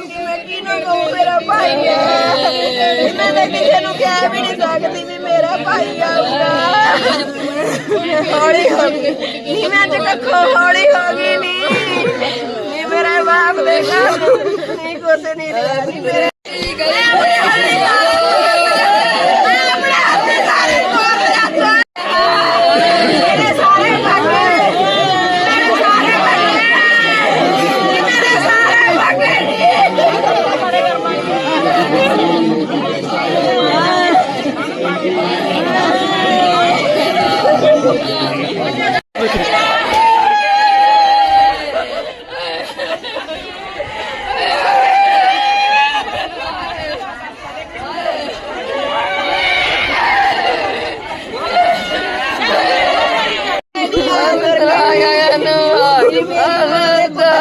ਮੈਂ ਕਿਹਨੂੰ ਕਹੂੰ ਮੇਰਾ ਭਾਈ ਹੈ। ਮੈਂ ਤਾਂ ਕਿਸੇ ਨੂੰ ਕਹਿ ਵੀ ਨਹੀਂ ਸਕਦੀ ਵੀ ਮੇਰਾ ਭਾਈ ਆਊਗਾ। ਹੌਲੀ ਹੋ ਗਈ। ਨਹੀਂ ਮੈਂ ਤੇ ਕੱਖੋ ਹੌਲੀ ਹੋ ਗਈ ਨਹੀਂ ਨਹੀਂ ਮੇਰੇ ਬਾਪ ਦੇ ਘਰ ਨਹੀਂ Alada,